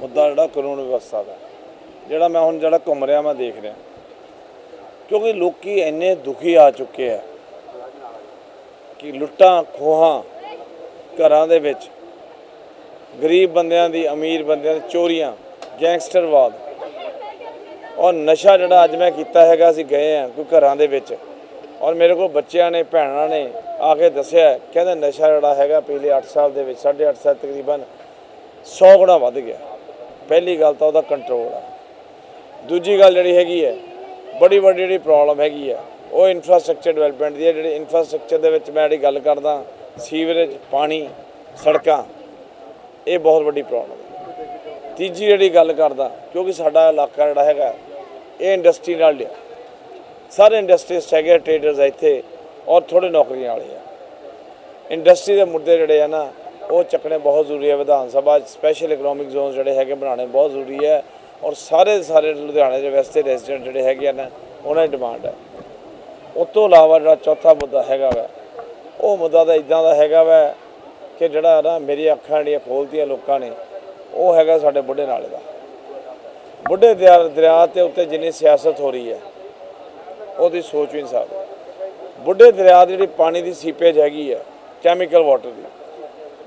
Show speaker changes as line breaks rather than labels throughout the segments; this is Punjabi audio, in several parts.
ਮੁੱਦਾ ਜਿਹੜਾ ਕਾਨੂੰਨ ਵਿਵਸਥਾ ਦਾ ਜਿਹੜਾ ਮੈਂ ਹੁਣ ਜਿਹੜਾ ਘੁੰਮ ਰਿਹਾ, ਮੈਂ ਦੇਖ ਰਿਹਾ। ਕਿਉਂਕਿ ਲੋਕੀ ਇੰਨੇ ਦੁਖੀ ਆ ਚੁੱਕੇ ਆ ਕਿ ਲੁੱਟਾਂ, ਖੋਹਾਂ ਘਰਾਂ ਦੇ ਵਿੱਚ, ਗਰੀਬ ਬੰਦਿਆਂ ਦੀ, ਅਮੀਰ ਬੰਦਿਆਂ ਦੀ, ਚੋਰੀਆਂ, ਗੈਂਗਸਟਰਵਾਦ। ਔਰ ਨਸ਼ਾ ਜਿਹੜਾ ਅੱਜ ਮੈਂ ਕੀਤਾ ਹੈਗਾ, ਅਸੀਂ ਗਏ ਆ ਕੋਈ ਘਰਾਂ ਦੇ ਵਿੱਚ। ਔਰ ਮੇਰੇ ਕੋਲ ਬੱਚਿਆਂ ਨੇ, ਭੈਣਾਂ ਨੇ ਆ ਕੇ ਦੱਸਿਆ, ਕਹਿੰਦੇ ਨਸ਼ਾ ਜਿਹੜਾ ਹੈਗਾ, ਪਿਛਲੇ 8 ਸਾਲ ਦੇ ਵਿੱਚ 8.5 ਸਾਲ ਤਕਰੀਬਨ 100 ਗੁਣਾ ਵੱਧ ਗਿਆ। ਪਹਿਲੀ ਗੱਲ ਤਾਂ ਉਹਦਾ ਕੰਟਰੋਲ ਆ। ਦੂਜੀ ਗੱਲ ਜਿਹੜੀ ਹੈਗੀ ਹੈ, ਬੜੀ ਵੱਡੀ ਜਿਹੜੀ ਪ੍ਰੋਬਲਮ ਹੈਗੀ ਹੈ ਉਹ ਇਨਫਰਾਸਟ੍ਰਕਚਰ ਡਿਵੈਲਪਮੈਂਟ ਦੀ ਹੈ ਜਿਹੜੀ ਇਨਫਰਾਸਟ੍ਰਕਚਰ ਦੇ ਵਿੱਚ ਮੈਂ ਜਿਹੜੀ ਗੱਲ ਕਰਦਾ ਸੀਵਰੇਜ ਪਾਣੀ, ਸੜਕਾਂ, ਇਹ ਬਹੁਤ ਵੱਡੀ ਪ੍ਰੋਬਲਮ ਹੈ ਤੀਜੀ ਜਿਹੜੀ ਗੱਲ ਕਰਦਾ, ਕਿਉਂਕਿ ਸਾਡਾ ਇਲਾਕਾ ਜਿਹੜਾ ਹੈਗਾ, ਇਹ ਇੰਡਸਟਰੀ ਨਾਲ ਲਿਆ। ਸਾਰੇ ਇੰਡਸਟਰੀਸ ਹੈਗੇ ਟ੍ਰੇਡਰਸ ਇੱਥੇ, ਔਰ ਥੋੜੇ ਨੌਕਰੀਆਂ ਵਾਲੇ ਆ। ਇੰਡਸਟਰੀ ਦੇ ਮੁੱਦੇ ਜਿਹੜੇ ਆ ਨਾ ਉਹ ਚੱਕਣੇ ਬਹੁਤ ਜ਼ਰੂਰੀ ਹੈ Vidhan Sabha special economic zone ਜਿਹੜੇ ਹੈਗੇ ਬਣਾਉਣੇ ਬਹੁਤ ਜ਼ਰੂਰੀ ਹੈ ਔਰ ਸਾਰੇ ਦੇ ਸਾਰੇ ਲੁਧਿਆਣੇ ਦੇ ਵੈਸਤੇ ਰੈਜ਼ੀਡੈਂਟ ਜਿਹੜੇ ਹੈਗੇ ਆ ਉਹਨਾਂ ਦੀ ਡਿਮਾਂਡ ਹੈ ਉਸ ਤੋਂ ਇਲਾਵਾ ਜਿਹੜਾ ਚੌਥਾ ਮੁੱਦਾ ਹੈਗਾ ਵਾ, ਉਹ ਮੁੱਦਾ ਤਾਂ ਇਦਾਂ ਦਾ ਹੈਗਾ ਵਾ ਕਿ ਜਿਹੜਾ ਨਾ ਮੇਰੀ ਅੱਖਾਂ ਜਿਹੜੀਆਂ ਖੋਲਤੀਆਂ ਲੋਕਾਂ ਨੇ, ਉਹ ਹੈਗਾ ਸਾਡੇ ਬੁੱਢੇ ਨਾਲੇ ਦਾ। ਬੁੱਢੇ ਦਰਿਆ ਦਰਿਆ ਤੇ ਉੱਤੇ ਜਿੰਨੀ ਸਿਆਸਤ ਹੋ ਰਹੀ ਹੈ ਉਹਦੀ ਸੋਚ ਵੀ ਨਹੀਂ ਸਕਦੇ। ਬੁੱਢੇ ਦਰਿਆ ਦੀ ਜਿਹੜੀ ਪਾਣੀ ਦੀ ਸੀਪੇਜ ਹੈਗੀ ਹੈ ਕੈਮੀਕਲ ਵਾਟਰ ਦੀ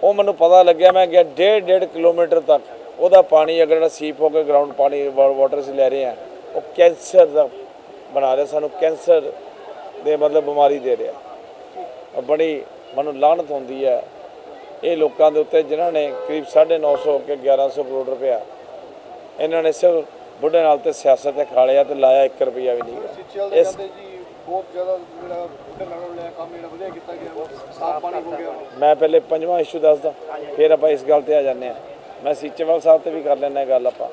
ਉਹ ਮੈਨੂੰ ਪਤਾ ਲੱਗਿਆ ਮੈਂ ਗਿਆ ਡੇਢ ਡੇਢ ਕਿਲੋਮੀਟਰ ਤੱਕ। ਉਹਦਾ ਪਾਣੀ ਅਗਰ ਜਿਹੜਾ ਸੀਪ ਹੋ ਕੇ ਗਰਾਊਂਡ ਪਾਣੀ ਵਾਟਰ ਸੀ ਲੈ ਰਹੇ ਆ ਉਹ ਕੈਂਸਰ ਦਾ ਬਣਾ ਰਿਹਾ ਸਾਨੂੰ ਕੈਂਸਰ ਦੇ ਮਤਲਬ ਬਿਮਾਰੀ ਦੇ ਰਿਹਾ। ਬੜੀ ਮੈਨੂੰ ਲਾਹਨਤ ਹੁੰਦੀ ਹੈ। ਇਹ ਲੋਕਾਂ ਦੇ ਉੱਤੇ ਜਿਨ੍ਹਾਂ ਨੇ ਕਰੀਬ 950 ਕੇ 1100 ਕਰੋੜ ਰੁਪਇਆ ਇਹਨਾਂ ਨੇ ਸਿਰਫ ਬੁੱਢੇ ਨਾਲ ਤੇ ਸਿਆਸਤ ਤੇ ਖਾ ਲਿਆ ਤੇ ਲਾਇਆ 1 ਰੁਪਿਆ ਵੀ ਨਹੀਂ। ਇਸ
ਬਹੁਤ ਜ਼ਿਆਦਾ ਜਿਹੜਾ ਬੁੱਢੇ ਨਾਲੋਂ ਲਿਆ ਕੰਮ ਜਿਹੜਾ ਵਧੀਆ ਕੀਤਾ ਗਿਆ, ਸਾਫ਼ ਪਾਣੀ ਹੋ ਗਿਆ।
ਮੈਂ ਪਹਿਲੇ ਪੰਜਵਾਂ ਇਸ਼ੂ ਦੱਸਦਾ, ਫਿਰ ਆਪਾਂ ਇਸ ਗੱਲ ਤੇ ਆ ਜਾਂਦੇ ਆ ਮੈਂ ਸੀਚੇਵਾਲ ਸਾਹਿਬ ਤੇ ਵੀ ਕਰ ਲੈਣਾ ਗੱਲ ਆਪਾਂ।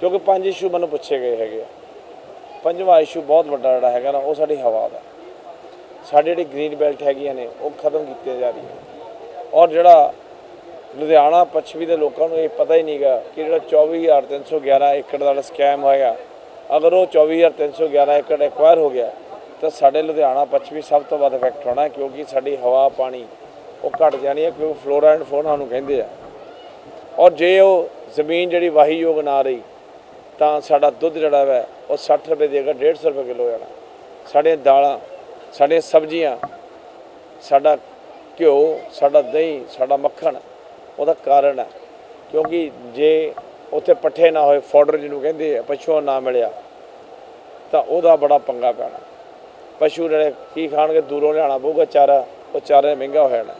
ਕਿਉਂਕਿ ਪੰਜ ਇਸ਼ੂ ਮੈਨੂੰ ਪੁੱਛੇ ਗਏ ਹੈਗੇ ਆ। ਪੰਜਵਾਂ ਇਸ਼ੂ ਬਹੁਤ ਵੱਡਾ ਜਿਹੜਾ ਹੈਗਾ ਨਾ, ਉਹ ਸਾਡੀ ਹਵਾ ਦਾ। ਸਾਡੀ ਜਿਹੜੀ ਗ੍ਰੀਨ ਬੈਲਟ ਹੈਗੀਆਂ ਨੇ, ਉਹ ਖਤਮ ਕੀਤੀਆਂ ਜਾ ਰਹੀਆਂ। ਔਰ ਜਿਹੜਾ ਲੁਧਿਆਣਾ, ਪੱਛਮੀ ਦੇ ਲੋਕਾਂ ਨੂੰ ਇਹ ਪਤਾ ਹੀ ਨਹੀਂਗਾ ਕਿ ਜਿਹੜਾ 24311 ਏਕੜ ਦਾ ਸਕੈਮ ਹੋਇਆ, ਅਗਰ ਉਹ 24311 ਏਕੜ ਐਕਵਾਇਰ ਹੋ ਗਿਆ ਤਾਂ ਸਾਡੇ ਲੁਧਿਆਣਾ ਪੱਛਮੀ ਸਭ ਤੋਂ ਵੱਧ ਇਫੈਕਟ ਹੋਣਾ, ਕਿਉਂਕਿ ਸਾਡੀ ਹਵਾ, ਪਾਣੀ ਉਹ ਘਟ ਜਾਣੀ ਹੈ, ਕਿਉਂਕਿ ਫਲੋਰਾ ਐਂਡ ਫੋਨਾ ਨੂੰ ਕਹਿੰਦੇ ਆ। ਔਰ ਜੇ ਉਹ ਜ਼ਮੀਨ ਜਿਹੜੀ ਵਾਹੀਯੋਗ ਨਾ ਰਹੀ, ਤਾਂ ਸਾਡਾ ਦੁੱਧ ਜਿਹੜਾ ਹੈ ਉਹ 60 ਰੁਪਏ ਦੀ ਜਗ੍ਹਾ 150 ਰੁਪਏ ਕਿਲੋ ਜਾਣਾ ਸਾਡੀਆਂ ਦਾਲਾਂ, ਸਾਡੀਆਂ ਸਬਜ਼ੀਆਂ, ਸਾਡਾ ਘਿਓ, ਸਾਡਾ ਦਹੀਂ, ਸਾਡਾ ਮੱਖਣ, ਉਹਦਾ ਕਾਰਨ ਹੈ। ਕਿਉਂਕਿ ਜੇ ਉੱਥੇ ਪੱਠੇ ਨਾ ਹੋਏ, ਫੋਡਰ ਜਿਹਨੂੰ ਕਹਿੰਦੇ ਆ, ਪਸ਼ੂਆਂ ਨਾ ਮਿਲਿਆ, ਤਾਂ ਉਹਦਾ ਬੜਾ ਪੰਗਾ ਪੈਣਾ। ਪਸ਼ੂ ਜਿਹੜੇ ਕੀ ਖਾਣਗੇ, ਦੂਰੋਂ ਲਿਆਉਣਾ ਪਊਗਾ ਚਾਰਾ, ਉਹ ਚਾਰੇ ਮਹਿੰਗਾ ਹੋ ਜਾਣਾ।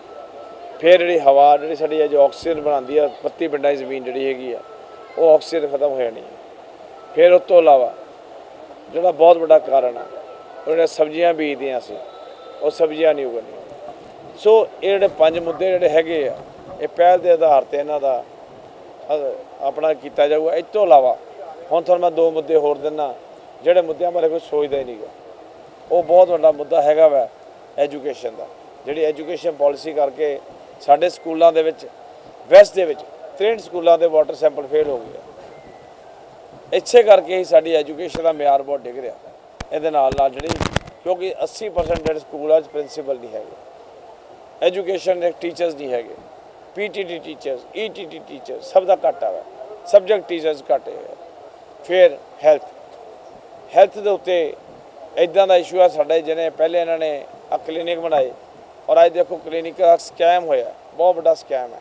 ਫਿਰ ਜਿਹੜੀ ਹਵਾ, ਜਿਹੜੀ ਸਾਡੀ ਅੱਜ ਆਕਸੀਜਨ ਬਣਾਉਂਦੀ ਆ, ਪੱਤੀ ਪਿੰਡਾਂ ਦੀ ਜ਼ਮੀਨ ਜਿਹੜੀ ਹੈਗੀ ਆ, ਉਹ ਆਕਸੀਜਨ ਖਤਮ ਹੋ ਜਾਣੀ ਹੈ ਫਿਰ ਉਸ ਤੋਂ ਇਲਾਵਾ ਜਿਹੜਾ ਬਹੁਤ ਵੱਡਾ ਕਾਰਨ ਆ, ਉਹ ਜਿਹੜੇ ਸਬਜ਼ੀਆਂ ਬੀਜਦੀਆਂ ਸੀ, ਉਹ ਸਬਜ਼ੀਆਂ ਨਹੀਂ ਉਗਣੀਆਂ। ਸੋ ਇਹ ਜਿਹੜੇ ਪੰਜ ਮੁੱਦੇ ਜਿਹੜੇ ਹੈਗੇ ਆ, ਇਹ ਪਹਿਲ ਦੇ ਆਧਾਰ ਤੇ ਇਹਨਾਂ ਦਾ ਆਪਣਾ ਕੀਤਾ ਜਾਊਗਾ। ਇਸ ਤੋਂ ਇਲਾਵਾ ਹੁਣ ਤੁਹਾਨੂੰ ਮੈਂ ਦੋ ਮੁੱਦੇ ਹੋਰ ਦਿੰਨਾ ਜਿਹੜੇ ਮੁੱਦਿਆਂ ਬਾਰੇ ਕੋਈ ਸੋਚਦਾ ਹੀ ਨਹੀਂਗਾ ਉਹ ਬਹੁਤ ਵੱਡਾ ਮੁੱਦਾ ਹੈਗਾ ਵਾ ਐਜੂਕੇਸ਼ਨ ਦਾ। ਜਿਹੜੀ ਐਜੂਕੇਸ਼ਨ ਪਾਲਿਸੀ ਕਰਕੇ ਸਾਡੇ ਸਕੂਲਾਂ ਦੇ ਵਿੱਚ ਵੈਸਟ ਦੇ ਵਿੱਚ 63 ਸਕੂਲਾਂ ਦੇ ਵਾਟਰ ਸੈਂਪਲ ਫੇਲ ਹੋ ਗਏ ਆ। ਇੱਥੇ ਕਰਕੇ ਹੀ ਸਾਡੀ ਐਜੂਕੇਸ਼ਨ ਦਾ ਮਿਆਰ ਬਹੁਤ ਡਿੱਗ ਰਿਹਾ। ਇਹਦੇ ਨਾਲ ਨਾਲ ਜਿਹੜੀ, ਕਿਉਂਕਿ 80% ਜਿਹੜੇ ਸਕੂਲਾਂ 'ਚ ਪ੍ਰਿੰਸੀਪਲ ਨਹੀਂ ਹੈਗੇ। ਐਜੂਕੇਸ਼ਨ ਦੇ ਟੀਚਰਸ ਨਹੀਂ ਹੈਗੇ। ਪੀਟੀਟੀ ਟੀਚਰਸ ਈਟੀਟੀ ਟੀਚਰ ਸਭ ਦਾ ਘਾਟਾ ਵਾ। ਸਬਜੈਕਟ ਟੀਚਰਸ ਘਾਟੇ ਹੋਏ ਫਿਰ ਹੈਲਥ ਹੈਲਥ ਦੇ ਉੱਤੇ ਇਦਾਂ ਦਾ ਇਸ਼ੂ ਆ ਸਾਡੇ ਜਿਹਨੇ ਪਹਿਲੇ ਇਹਨਾਂ ਨੇ ਆ ਕਲੀਨਿਕ ਬਣਾਏ ਔਰ ਅੱਜ ਦੇਖੋ ਕਲੀਨਿਕ ਦਾ ਸਕੈਮ ਹੋਇਆ, ਬਹੁਤ ਵੱਡਾ ਸਕੈਮ ਹੈ।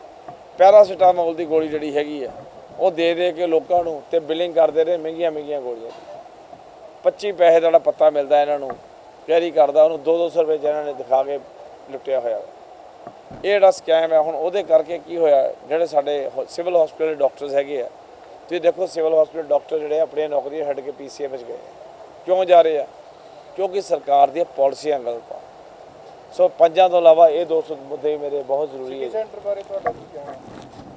ਪੈਰਾਸੀਟਾਮੋਲ ਦੀ ਗੋਲੀ ਜਿਹੜੀ ਹੈਗੀ ਆ, ਉਹ ਦੇ ਦੇ ਕੇ ਲੋਕਾਂ ਨੂੰ ਤੇ ਬਿਲਿੰਗ ਕਰਦੇ ਰਹੇ ਮਹਿੰਗੀਆਂ ਮਹਿੰਗੀਆਂ ਗੋਲੀਆਂ। 25 ਪੈਸੇ ਦਾ ਜਿਹੜਾ ਪੱਤਾ ਮਿਲਦਾ ਇਹਨਾਂ ਨੂੰ ਕੈਰੀ ਕਰਦਾ, ਉਹਨੂੰ 2-200 ਰੁਪਏ 'ਚ ਇਹਨਾਂ ਨੇ ਦਿਖਾ ਕੇ ਲੁੱਟਿਆ ਹੋਇਆ। ਇਹ ਜਿਹੜਾ ਸਕੈਮ ਹੈ, ਹੁਣ ਉਹਦੇ ਕਰਕੇ ਕੀ ਹੋਇਆ, ਜਿਹੜੇ ਸਾਡੇ ਹੋ- ਸਿਵਲ ਹਸਪੀਟਲ ਦੇ ਡਾਕਟਰਸ ਹੈਗੇ ਆ। ਤੁਸੀਂ ਦੇਖੋ ਸਿਵਲ ਹਸਪੀਟਲ ਡਾਕਟਰ ਜਿਹੜੇ ਆਪਣੀਆਂ ਨੌਕਰੀਆਂ ਛੱਡ ਕੇ ਪੀਸੀਏ ਵਿੱਚ ਗਏ ਕਿਉਂ ਜਾ ਰਹੇ ਆ? ਕਿਉਂਕਿ ਸਰਕਾਰ ਦੀਆਂ ਪਾਲਿਸੀਆਂ ਗਲਤ ਆ। ਸੋ ਪੰਜਾਂ ਤੋਂ ਇਲਾਵਾ ਇਹ ਦੋ ਸੌ ਮੁੱਦੇ ਮੇਰੇ ਬਹੁਤ ਜ਼ਰੂਰੀ ਹੈ।
ਸੈਂਟਰ ਬਾਰੇ ਤੁਹਾਡਾ ਕੀ ਕਹਿਣਾ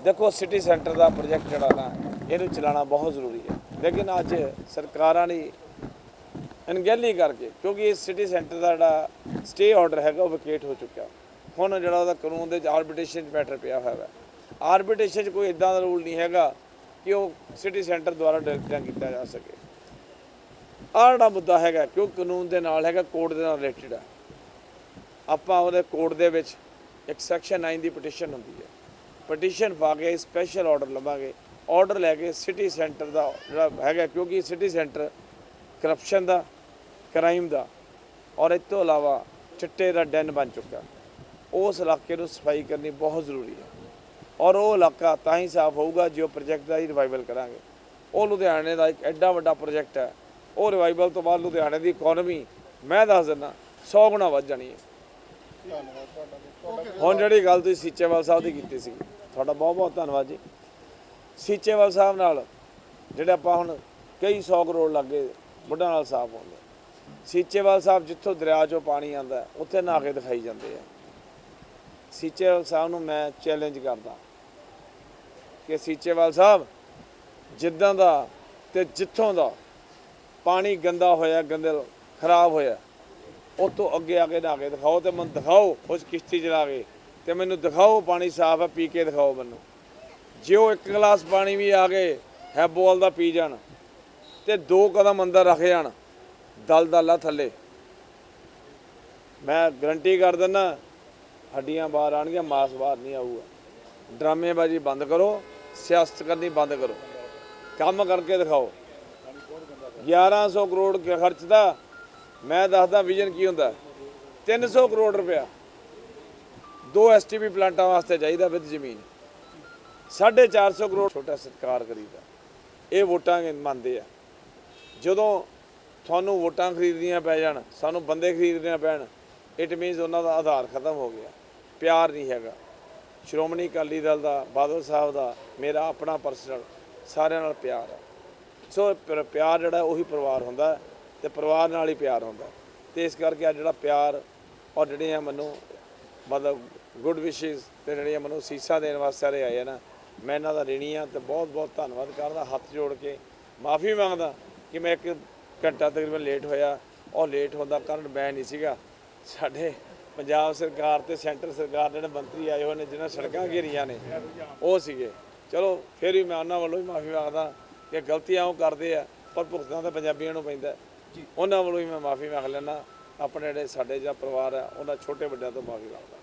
ਦੇਖੋ ਸਿਟੀ ਸੈਂਟਰ ਦਾ ਪ੍ਰੋਜੈਕਟ ਜਿਹੜਾ ਨਾ ਇਹਨੂੰ ਚਲਾਉਣਾ ਬਹੁਤ ਜ਼ਰੂਰੀ ਹੈ। ਲੇਕਿਨ ਅੱਜ ਸਰਕਾਰਾਂ ਨੇ ਅਣਗਹਿਲੀ ਕਰਕੇ ਕਿਉਂਕਿ ਇਸ ਸਿਟੀ ਸੈਂਟਰ ਦਾ ਜਿਹੜਾ ਸਟੇ ਆਰਡਰ ਹੈਗਾ ਉਹ ਵਿਕੇਟ ਹੋ ਚੁੱਕਿਆ। ਹੁਣ ਜਿਹੜਾ ਉਹਦਾ ਕਾਨੂੰਨ ਦੇ ਆਰਬਿਟ੍ਰੇਸ਼ਨ ਮੈਟਰ ਪਿਆ ਹੋਇਆ ਹੈ ਆਰਬਿਟ੍ਰੇਸ਼ਨ 'ਚ ਕੋਈ ਇਦਾਂ ਦਾ ਰੂਲ ਨਹੀਂ ਹੈਗਾ ਕਿ ਉਹ ਸਿਟੀ ਸੈਂਟਰ ਦੁਆਰਾ ਡਿਰੈਕਟਾਂ ਕੀਤਾ ਜਾ ਸਕੇ। ਆਹ ਜਿਹੜਾ ਮੁੱਦਾ ਹੈਗਾ, ਕਿਉਂ ਕਾਨੂੰਨ ਦੇ ਨਾਲ ਹੈਗਾ, ਕੋਰਟ ਦੇ ਨਾਲ ਰਿਲੇਟਡ ਹੈ ਆਪਾਂ ਉਹਦੇ ਕੋਰਟ ਦੇ ਵਿੱਚ ਇੱਕ ਸੈਕਸ਼ਨ 9 ਦੀ ਪਟੀਸ਼ਨ ਹੁੰਦੀ ਹੈ। ਪਟੀਸ਼ਨ ਪਾ ਕੇ ਸਪੈਸ਼ਲ ਆਰਡਰ ਲਵਾਂਗੇ। ਆਰਡਰ ਲੈ ਕੇ ਸਿਟੀ ਸੈਂਟਰ ਦਾ ਜਿਹੜਾ ਹੈਗਾ, ਕਿਉਂਕਿ ਸਿਟੀ ਸੈਂਟਰ ਕਰਪਸ਼ਨ ਦਾ ਕ੍ਰਾਈਮ ਦਾ, ਔਰ ਇਸ ਤੋਂ ਇਲਾਵਾ ਚਿੱਟੇ ਦਾ ਡੈਨ ਬਣ ਚੁੱਕਾ। ਉਸ ਇਲਾਕੇ ਨੂੰ ਸਫ਼ਾਈ ਕਰਨੀ ਬਹੁਤ ਜ਼ਰੂਰੀ ਹੈ। ਔਰ ਉਹ ਇਲਾਕਾ ਤਾਂ ਹੀ ਸਾਫ਼ ਹੋਊਗਾ ਜੇ ਉਹ ਪ੍ਰੋਜੈਕਟ ਦਾ ਹੀ ਰਿਵਾਈਵਲ ਕਰਾਂਗੇ। ਉਹ ਲੁਧਿਆਣੇ ਦਾ ਇੱਕ ਐਡਾ ਵੱਡਾ ਪ੍ਰੋਜੈਕਟ ਹੈ। ਉਹ ਰਿਵਾਈਵਲ ਤੋਂ ਬਾਅਦ ਲੁਧਿਆਣੇ ਦੀ ਇਕਨੋਮੀ ਮੈਂ ਦੱਸ ਦਿੰਦਾ 100 ਗੁਣਾ ਵੱਧ ਜਾਣੀ ਹੈ। ਹੁਣ ਜਿਹੜੀ ਗੱਲ ਤੁਸੀਂ ਸੀਚੇਵਾਲ ਸਾਹਿਬ ਦੀ ਕੀਤੀ ਸੀ, ਤੁਹਾਡਾ ਬਹੁਤ ਬਹੁਤ ਧੰਨਵਾਦ ਜੀ। ਸੀਚੇਵਾਲ ਸਾਹਿਬ ਨਾਲ ਜਿਹੜੇ ਆਪਾਂ ਹੁਣ ਕਈ 100 ਕਰੋੜ ਲੱਗੇ ਬੁੱਢਾ ਨਾਲ ਸਾਫ਼ ਹੁੰਦੇ ਸੀਚੇਵਾਲ ਸਾਹਿਬ ਜਿੱਥੋਂ ਦਰਿਆ 'ਚੋਂ ਪਾਣੀ ਆਂਦਾ ਉੱਥੇ ਨਹਾ ਕੇ ਦਿਖਾਈ ਜਾਂਦੇ ਆ। ਸੀਚੇਵਾਲ ਸਾਹਿਬ ਨੂੰ ਮੈਂ ਚੈਲੰਜ ਕਰਦਾ ਕਿ ਸੀਚੇਵਾਲ ਸਾਹਿਬ, ਜਿੱਦਾਂ ਦਾ ਤੇ ਜਿੱਥੋਂ ਦਾ ਪਾਣੀ ਗੰਦਾ ਹੋਇਆ, ਗੰਦੇ ਖਰਾਬ ਹੋਇਆ। ਉਹ ਅੱਗੇ ਆ ਕੇ ਨਹਾ ਕੇ ਦਿਖਾਓ ਤੇ ਮੈਨੂੰ ਦਿਖਾਓ, ਉਸ ਕਿਸ਼ਤੀ ਚਲਾ ਕੇ। ਤੇ ਮੈਨੂੰ ਦਿਖਾਓ, ਪਾਣੀ ਸਾਫ਼ ਹੈ, ਪੀ ਕੇ ਦਿਖਾਓ ਮੈਨੂੰ। ਜੇ ਉਹ ਇੱਕ ਗਲਾਸ ਪਾਣੀ ਵੀ ਆ ਗਏ ਹੈਬੋਲ ਦਾ ਪੀ ਜਾਣ। ਤੇ ਦੋ ਕਦਮ ਅੰਦਰ ਰੱਖ ਜਾਣ, ਦਲ ਦਲਾ ਥੱਲੇ। ਮੈਂ ਗਰੰਟੀ ਕਰ ਦਿੰਦਾ, ਹੱਡੀਆਂ ਬਾਹਰ ਆਣਗੀਆਂ ਮਾਸ ਬਾਹਰ ਨਹੀਂ ਆਊਗਾ। ਡਰਾਮੇਬਾਜ਼ੀ ਬੰਦ ਕਰੋ, ਸਿਆਸਤ ਕਰਨੀ ਬੰਦ ਕਰੋ। ਕੰਮ ਕਰਕੇ ਦਿਖਾਓ। 1100 ਕਰੋੜ ਖਰਚਦਾ। ਮੈਂ ਦੱਸਦਾ ਵਿਜ਼ਨ ਕੀ ਹੁੰਦਾ। 300 ਕਰੋੜ ਰੁਪਇਆ। ਦੋ ਐਸਟੀਪੀ ਪਲਾਂਟਾਂ ਵਾਸਤੇ ਚਾਹੀਦਾ ਵਿਦ ਜ਼ਮੀਨ। 450 ਕਰੋੜ ਛੋਟਾ ਸਤਕਾਰ ਕਰੀਦਾ। ਇਹ ਵੋਟਾਂ ਮੰਨਦੇ ਆ। ਜਦੋਂ ਤੁਹਾਨੂੰ ਵੋਟਾਂ ਖਰੀਦਣੀਆਂ ਪੈ ਜਾਣ, ਸਾਨੂੰ ਬੰਦੇ ਖਰੀਦਣੇ ਪੈਣ ਇਟ ਮੀਨਸ ਉਹਨਾਂ ਦਾ ਆਧਾਰ ਖਤਮ ਹੋ ਗਿਆ। ਪਿਆਰ ਨਹੀਂ ਹੈਗਾ। ਸ਼੍ਰੋਮਣੀ ਅਕਾਲੀ ਦਲ ਦਾ, ਬਾਦਲ ਸਾਹਿਬ ਦਾ, ਮੇਰਾ ਆਪਣਾ ਪਰਸਨਲ ਸਾਰਿਆਂ ਨਾਲ ਪਿਆਰ ਆ। ਸੋ ਪਿ- ਪਿਆਰ ਜਿਹੜਾ ਉਹੀ ਪਰਿਵਾਰ ਹੁੰਦਾ ਹੈ ਤੇ ਪਰਿਵਾਰ ਨਾਲ ਹੀ ਪਿਆਰ ਹੁੰਦਾ ਹੈ। ਤੇ ਇਸ ਕਰਕੇ ਆ ਜਿਹੜਾ ਪਿਆਰ ਔਰ ਜਿਹੜੀਆਂ ਮੈਨੂੰ ਮਤਲਬ ਗੁੱਡ ਵਿਸ਼ੇਸ ਤੇ ਜਿਹੜੀਆਂ ਮੈਨੂੰ ਸੀਸਾਂ ਦੇਣ ਵਾਸਤੇ ਸਾਰੇ ਆਏ ਆ ਨਾ, ਮੈਂ ਇਹਨਾਂ ਦਾ ਰਿਣੀ ਆ ਤੇ ਬਹੁਤ ਬਹੁਤ ਧੰਨਵਾਦ ਕਰਦਾ, ਹੱਥ ਜੋੜ ਕੇ ਮਾਫੀ ਮੰਗਦਾ ਕਿ ਮੈਂ ਇੱਕ ਘੰਟਾ ਤਕਰੀਬਨ ਲੇਟ ਹੋਇਆ ਉਹ ਲੇਟ ਹੋਣ ਦਾ ਕਾਰਨ ਮੈਂ ਨਹੀਂ ਸੀਗਾ ਸਾਡੇ ਪੰਜਾਬ ਸਰਕਾਰ ਤੇ ਸੈਂਟਰ ਸਰਕਾਰ ਦੇ ਜਿਹੜੇ ਮੰਤਰੀ ਆਏ ਹੋਏ ਨੇ, ਜਿਨ੍ਹਾਂ ਸੜਕਾਂ ਘੇਰੀਆਂ ਨੇ, ਉਹ ਸੀਗੇ ਚਲੋ, ਫਿਰ ਵੀ ਮੈਂ ਉਹਨਾਂ ਵੱਲੋਂ ਵੀ ਮਾਫੀ ਮੰਗਦਾ ਕਿ ਗਲਤੀਆਂ ਉਹ ਕਰਦੇ ਆ ਪਰ ਭੁਗਤਣਾ ਤਾਂ ਪੰਜਾਬੀਆਂ ਨੂੰ ਪੈਂਦਾ ਹੈ। ਉਹਨਾਂ ਵੱਲੋਂ ਵੀ ਮੈਂ ਮਾਫੀ ਮੰਗ ਲੈਣਾ ਆਪਣੇ ਜਿਹੜੇ ਸਾਡੇ ਜਿਹੜਾ ਪਰਿਵਾਰ ਆ ਉਹਨਾਂ ਛੋਟੇ ਵੱਡਿਆਂ ਤੋਂ ਮਾਫੀ ਮੰਗਦਾ